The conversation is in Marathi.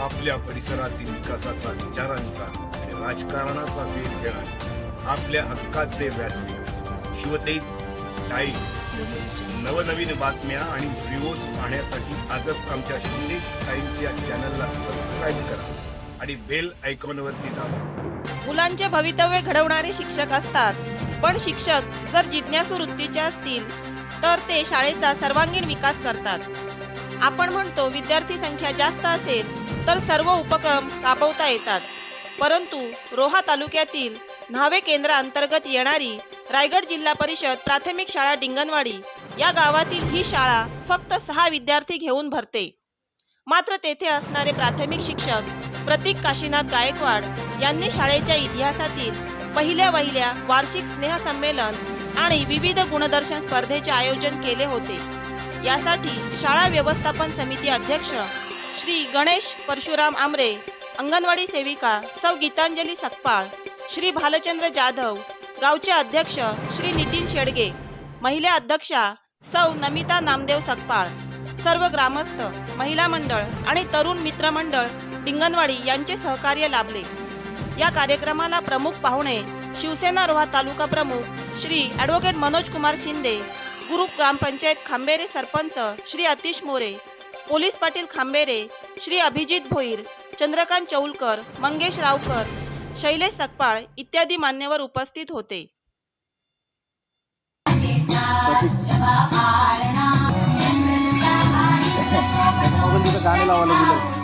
आपल्या परिसरातील विकासाचा विचारांचा राजकारणाचा वेध घेणार आपल्या हक्काचे व्यासपीठ. शिवतेज टाइम्स. नवनवीन बातम्या आणि व्हिडिओज पाहण्यासाठी आजच आमच्या शिंदे टाइम्स या चॅनलला सबस्क्राईब करा आणि बेल आयकॉनवरती दाबा. मुलांचे भवितव्य घडवणारे शिक्षक असतात पण शिक्षक जर जिज्ञासू वृत्तीचे असतील तर ते शाळेचा सर्वांगीण विकास करतात. आपण म्हणतो विद्यार्थी संख्या जास्त असेल तर सर्व उपक्रम राबवता येतात. परंतु रोहा तालुक्यातील न्हावे केंद्र अंतर्गत येणारी रायगड जिल्हा परिषद प्राथमिक शाळा डिंगणवाडी या गावातील ही शाळा फक्त सहा विद्यार्थी घेऊन भरते. मात्र तेथे असणारे प्राथमिक शिक्षक प्रतीक काशीनाथ गायकवाड यांनी शाळेच्या इतिहासातील पहिल्या वहिल्या वार्षिक स्नेहसंमेलन आणि विविध गुणदर्शन स्पर्धेचे आयोजन केले होते. यासाठी शाळा व्यवस्थापन समिती अध्यक्ष श्री गणेश परशुराम आमरे अंगणवाडी सेविका सौ गीतांजली सकपाळ श्री भालचंद्र जाधव गावचे अध्यक्ष श्री नितीन शेडगे महिला अध्यक्षा सौ नमिता नामदेव सकपाळ सर्व ग्रामस्थ महिला मंडळ आणि तरुण मित्र मंडळ यांचे सहकार्य लाभले. या कार्यक्रमाला प्रमुख पाहुणे शिवसेना रोहा तालुका प्रमुख श्री ॲडव्होकेट मनोज कुमार शिंदे ग्रुप ग्रामपंचायत खांबेरे सरपंच श्री अतिश मोरे पोलीस पाटील खांबेरे श्री अभिजित भोईर चंद्रकांत चौलकर मंगेश रावकर शैलेश सकपाळ इत्यादी मान्यवर उपस्थित होते. गाणे लावायला